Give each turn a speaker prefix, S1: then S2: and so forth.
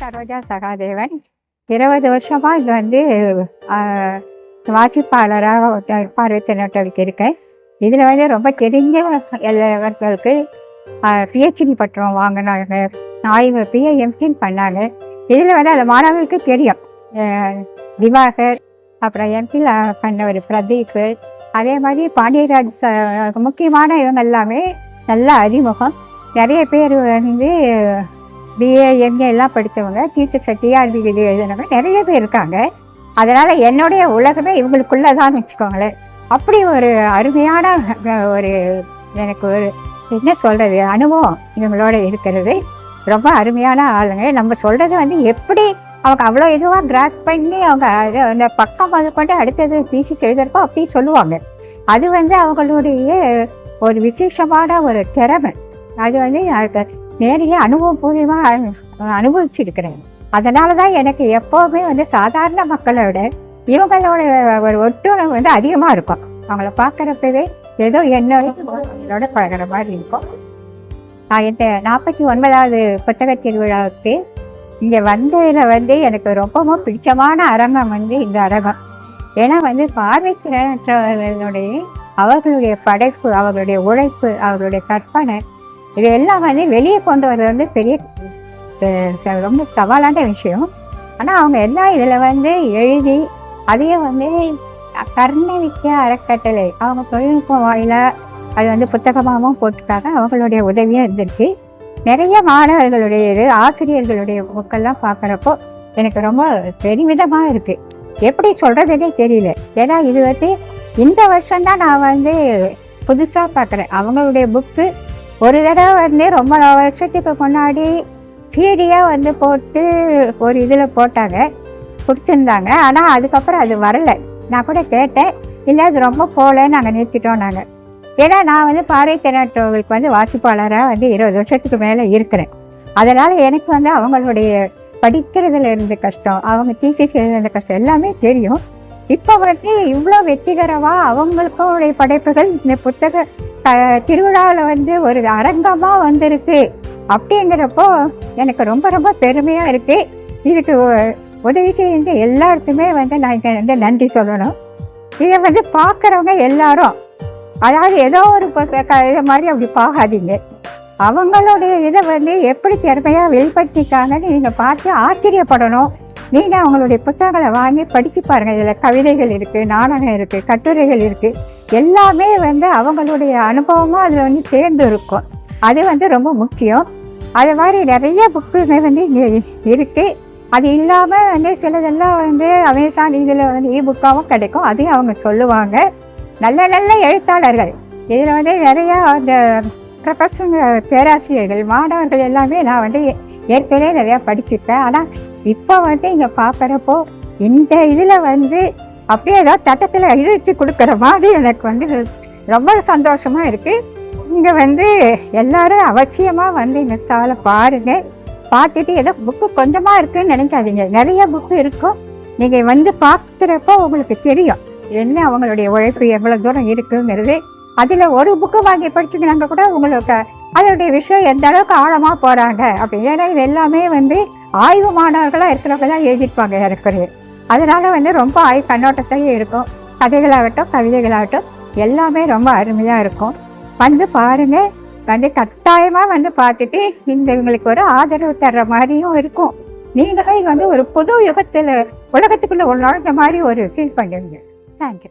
S1: சரோஜா சகாதேவன். இருபது வருஷமாக இது வந்து ஆஹ், வாசிப்பாளராக பார்வைத்திறனற்றவருக்கு இருக்கேன். இதில் வந்து ரொம்ப தெரிஞ்ச எல்லார்களுக்கு பிஹெச்டி பட்டம் வாங்கினாங்க. ஆய்வு பிஏஎம்டின்னு பண்ணாங்க. இதில் வந்து அந்த மாணவர்களுக்கு தெரியும். திவாகர் அப்புறம் எம்பியில் பண்ண ஒரு பிரதீப் அதே மாதிரி பாண்டியராஜ் ச- முக்கியமான இவங்க எல்லாமே நல்ல அறிமுகம். நிறைய பேர் வந்து பிஏ எம்ஏ எல்லாம் படித்தவங்க டீச்சர்ஸ் டிஆர்பி இது எழுதினவங்க நிறைய பேர் இருக்காங்க. அதனால் என்னுடைய உலகமே இவங்களுக்குள்ளே தான் வச்சுக்கோங்களேன். அப்படி ஒரு அருமையான ஒரு எனக்கு ஒரு என்ன சொல்கிறது அனுபவம் இவங்களோட இருக்கிறது. ரொம்ப அருமையான ஆளுங்க. நம்ம சொல்கிறது வந்து எப்படி அவங்க அவ்வளோ இதுவாக கிராஸ் பண்ணி அவங்க அந்த பக்கம் முதற்கொண்டு அடுத்தது பிசி எழுதுறப்போ அப்படியே சொல்லுவாங்க. அது வந்து அவங்களுடைய ஒரு விசேஷமான ஒரு திறமை. அது வந்து எனக்கு நேரிய அனுபவபூர்வமாக அனுபவிச்சிருக்கிறேன். அதனால தான் எனக்கு எப்போவுமே வந்து சாதாரண மக்களோட இவங்களோட ஒரு ஒட்டுணர்வு வந்து அதிகமாக இருக்கும். அவங்கள பார்க்குறப்பவே ஏதோ என்னோட பழகுற மாதிரி இருக்கும். நான் இந்த நாற்பத்தி ஒன்பதாவது புத்தக திருவிழாவுக்கு இங்கே வந்ததில் வந்து எனக்கு ரொம்பவும் பிடிச்சமான அரங்கம் வந்து இந்த அரங்கம். ஏன்னா வந்து பார்வைத்திறனற்றவர்களுடைய அவர்களுடைய படைப்பு அவர்களுடைய உழைப்பு அவர்களுடைய கற்பனை இது எல்லாம் வந்து வெளியே கொண்டு வர்றது வந்து பெரிய ரொம்ப சவாலான விஷயம். ஆனால் அவங்க எல்லாம் இதில் வந்து எழுதி அதையும் வந்து கர்ணவிக்க அறக்கட்டளை அவங்க தொழில்நுட்பம் வாயிலாக அது வந்து புத்தகமாகவும் போட்டிருக்காங்க. அவங்களுடைய உதவியும் இருந்திருக்கு. நிறைய மாணவர்களுடைய இது ஆசிரியர்களுடைய புக்கெல்லாம் பார்க்குறப்போ எனக்கு ரொம்ப பெருமிதமாக இருக்குது எப்படி சொல்கிறதுனே தெரியல. ஏன்னா இது வந்து இந்த வருஷம்தான் நான் வந்து புதுசாக பார்க்குறேன் அவங்களுடைய புக்கு ஒரு தடவை வந்து ரொம்ப வருஷத்துக்கு முன்னாடி சீடியாக வந்து போட்டு ஒரு இதில் போட்டாங்க. கொடுத்துருந்தாங்க. ஆனால் அதுக்கப்புறம் அது வரலை. நான் கூட கேட்டேன். இல்லை அது ரொம்ப போகல நாங்கள் நிறுத்திட்டோம் நாங்கள் ஏன்னா நான் வந்து பார்வைத்திறனற்றவர்களுக்கு வந்து வாசிப்பாளராக வந்து இருபது வருஷத்துக்கு மேலே இருக்கிறேன். அதனால் எனக்கு வந்து அவங்களுடைய படிக்கிறதுல இருந்த கஷ்டம் அவங்க தீசிஸ் எழுதுன கஷ்டம் எல்லாமே தெரியும். இப்போ வந்து இவ்வளோ வெற்றிகரமாக அவங்களுக்கும் உடைய படைப்புகள் இந்த புத்தக க திருவிழாவில் வந்து ஒரு அரங்கமாக வந்திருக்கு அப்படிங்கிறப்போ எனக்கு ரொம்ப ரொம்ப பெருமையாக இருக்குது இதுக்கு உதவி செஞ்ச எல்லாருக்குமே வந்து நான் இங்கே வந்து நன்றி சொல்லணும். இதை வந்து பார்க்குறவங்க எல்லாரும் அதாவது ஏதோ ஒரு இது மாதிரி அப்படி பார்க்காதீங்க. அவங்களுடைய இதை வந்து எப்படி திறமையாக வெளிப்படுத்திக்காங்கன்னு நீங்கள் பார்த்து ஆச்சரியப்படணும். நீங்கள் அவங்களுடைய புத்தகங்களை வாங்கி படித்து பாருங்கள் இதில் கவிதைகள் இருக்குது நாடகம் இருக்குது கட்டுரைகள் இருக்குது எல்லாமே வந்து அவங்களுடைய அனுபவமும் அதில் வந்து சேர்ந்து இருக்கும். அது வந்து ரொம்ப முக்கியம். அது மாதிரி நிறைய புக்குங்க வந்து இங்கே இருக்குது அது இல்லாமல் வந்து சிலதெல்லாம் வந்து அமேசான் இதில் வந்து இ புக்காகவும் கிடைக்கும். அதையும் அவங்க சொல்லுவாங்க. நல்ல நல்ல எழுத்தாளர்கள். இதில் வந்து நிறையா அந்த ப்ரொஃபஸர் பேராசிரியர்கள் மாணவர்கள் எல்லாமே நான் வந்து ஏற்கனவே நிறையா படிச்சிருக்கேன் ஆனால் இப்போ வந்து இங்கே பார்க்குறப்போ இந்த இதில் வந்து அப்படியே ஏதோ தட்டத்தில் வச்சு கொடுக்குற மாதிரி எனக்கு வந்து ரொம்ப சந்தோஷமாக இருக்குது இங்கே வந்து எல்லோரும் அவசியமாக வந்து இந்த சாலை பாருங்கள் பார்த்துட்டு ஏதோ புக்கு கொஞ்சமாக இருக்குன்னு நினைக்காதீங்க. நிறைய புக்கு இருக்கும். நீங்கள் வந்து பார்க்குறப்போ உங்களுக்கு தெரியும். என்ன அவங்களுடைய உழைப்பு எவ்வளோ தூரம் இருக்குங்கிறது. அதில் ஒரு புக்கு வாங்கி படிச்சுக்கினாங்க கூட உங்களுக்கு அதனுடைய விஷயம் எந்த அளவுக்கு ஆழமாக போகிறாங்க அப்படி. ஏன்னா இது எல்லாமே வந்து ஆய்வு மாணவர்களாக இருக்கிறவங்க தான் எழுதியிருப்பாங்க எனக்கு அதனால் வந்து ரொம்ப ஆய் கண்ணோட்டத்தையும் இருக்கும். கதைகளாகட்டும் கவிதைகளாகட்டும் எல்லாமே ரொம்ப அருமையாக இருக்கும். வந்து பாருங்கள் வந்து கட்டாயமாக வந்து பார்த்துட்டு இந்த இவங்களுக்கு ஒரு ஆதரவு தர்ற மாதிரியும் இருக்கும். நீங்களே வந்து ஒரு புது யுகத்தில் உலகத்துக்குள்ளே உள்ள மாதிரி ஒரு ஃபீல் பண்ணுவீங்க. தேங்க்யூ